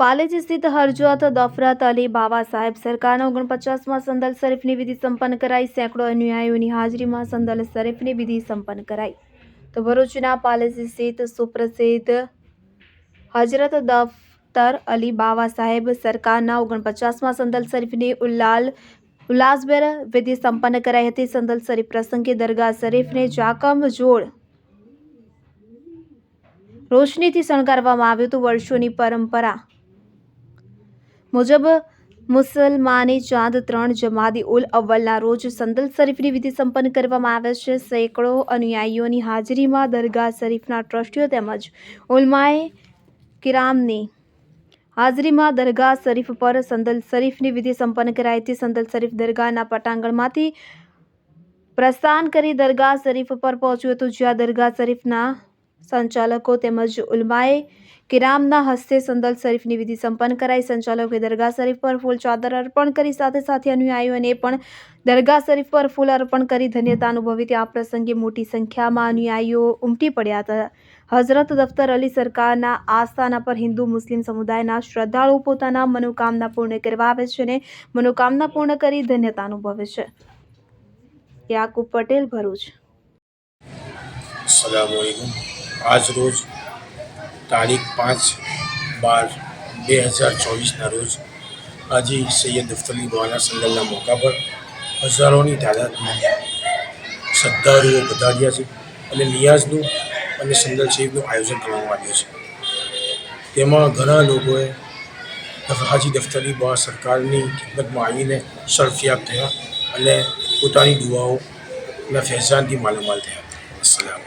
પાલેજ સ્થિત હરજત દફરત અલી બાવા સાહેબ સરકારના ઓગણપચાસમાં સંદલ શરીફની વિધિ સંપન્ન કરાઈ. સેંકડો અનુયાયીઓની હાજરીમાં સંદલ શરીફની વિધિ સંપન્ન કરાઈ. તો ભરૂચના પાલેજ સ્થિત સુપ્રસિદ્ધ હજરત દફતર અલી બાવા સાહેબ સરકારના ઓગણપચાસમાં સંદલ શરીફની ઉલ્લાલ ઉલ્લાસભેર વિધિ સંપન્ન કરાઈ હતી. સંદલ શરીફ પ્રસંગે દરગાહ શરીફને જાકમ જોડ રોશનીથી શણગારવામાં આવ્યું હતું. વર્ષોની પરંપરા મુજબ મુસલમાની ચાંદ ત્રણ જમાદી ઉલ અવ્વલના રોજ સંદલ શરીફની વિધિ સંપન્ન કરવામાં આવે છે. સેંકડો અનુયાયીઓની હાજરીમાં દરગાહ શરીફના ટ્રસ્ટીઓ તેમજ ઉલમાએ કિરામની હાજરીમાં દરગાહ શરીફ પર સંદલ શરીફની વિધિ સંપન્ન કરાઈ હતી. સંદલ શરીફ દરગાહના પટાંગણમાંથી પ્રસ્થાન કરી દરગાહ શરીફ પર પહોંચ્યું હતું, જ્યાં દરગાહ શરીફના સંચાલકો તેમજ ઉલમાએ કિરામના હસ્તે સંદલ શરીફની વિધિ સંપન્ન કરાઈ. સંચાલકોએ દરગાહ શરીફ પર ફૂલ ચાદર અર્પણ કરી, સાથે સાથે અનુયાયીઓને પણ દરગાહ શરીફ પર ફૂલ અર્પણ કરી ધન્યતા અનુભવી. હતી આ પ્રસંગે મોટી સંખ્યામાં અનુયાયીઓ ઉમટી પડ્યા હતા. હઝરત દફતર અલી સરકારના આસ્થાના પર હિન્દુ મુસ્લિમ સમુદાયના શ્રદ્ધાળુઓ પોતાના મનોકામના પૂર્ણ કરવા આવે છે અને મનોકામના પૂર્ણ કરી ધન્યતા અનુભવે છે. યાકુબ પટેલ, ભરૂચ. અસલામુઅલૈકુમ આજ રોજ તારીખ પાંચ બાર બે હજાર ચોવીસના રોજ હાજી સૈયદ અફતલી બવાના સંગલના મોકા પર હજારોની તાદાદમાં શ્રદ્ધાળુઓ વધાર્યા છે અને નિયાઝનું અને સંગલ શરીફનું આયોજન કરવામાં આવ્યું છે. તેમાં ઘણા લોકોએ હાજી દફતરી બા સરકારની ખિદમતમાં આવીને શરફિયાબ થયા અને પોતાની દુઆઓના ફેઝાનથી માલામાલ થયા. અસલામ